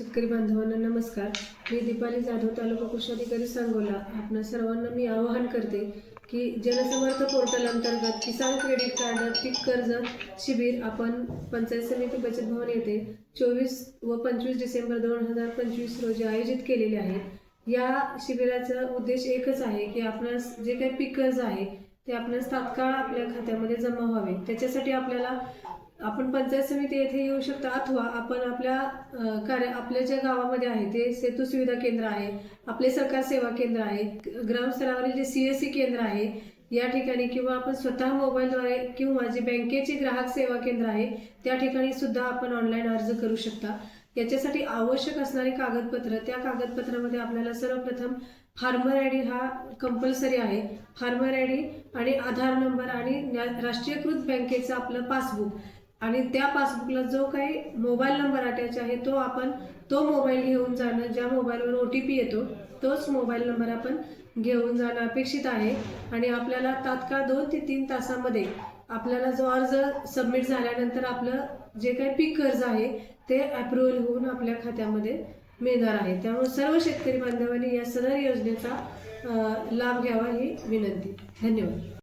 शेतकरी बांधवांना नमस्कार. मी दीपाली जाधव तालुका कृषी अधिकारी सांगोला. आपणा सर्वांना मी आवाहन करते की जनसमर्थ पोर्टल अंतर्गत किसान क्रेडिट कार्ड पीक कर्ज शिबिर आपण पंचायत समिती बचत भवन येथे चोवीस व पंचवीस डिसेंबर दोन हजार पंचवीस रोजी आयोजित केलेले आहे या शिबिराचा उद्देश एकच आहे की आपणास जे काही पीक कर्ज आहे ते आपल्या तात्काळ आपल्या खात्यामध्ये जमा व्हावे. त्याच्यासाठी आपल्याला आपण पंचायत समिती येथे येऊ शकता अथवा आपण आपल्या कार्य आपल्या ज्या गावामध्ये आहे ते सेतू सुविधा केंद्र आहे आपले सरकार सेवा केंद्र आहे ग्रामस्तरावरील जे सी एस सी केंद्र आहे या ठिकाणी किंवा आपण स्वतः मोबाईलद्वारे किंवा जे बँकेचे ग्राहक सेवा केंद्र आहे त्या ठिकाणी सुद्धा आपण ऑनलाईन अर्ज करू शकता. याच्यासाठी आवश्यक असणारे कागदपत्र त्या कागदपत्रामध्ये आपल्याला सर्वप्रथम फार्मर आय डी हा कंपल्सरी आहे. फार्मर आय डी आणि आधार नंबर आणि राष्ट्रीयकृत बँकेचं आपलं पासबुक. आणि त्या पासबुकला जो काही मोबाईल नंबर अटॅच आहे तो आपण तो मोबाईल घेऊन जाणं ज्या मोबाईलवर ओ टी पी येतो तोच मोबाईल नंबर आपण घेऊन जाणं अपेक्षित आहे. आणि आपल्याला तात्काळ दोन ते तीन तासामध्ये आपल्याला जो अर्ज सबमिट झाल्यानंतर आपलं जे काही पीक कर्ज आहे ते अप्रुव्हल होऊन आपल्या खात्यामध्ये मिळणार आहे. त्यामुळे सर्व शेतकरी बांधवांनी या सदर योजनेचा लाभ घ्यावा ही विनंती. धन्यवाद.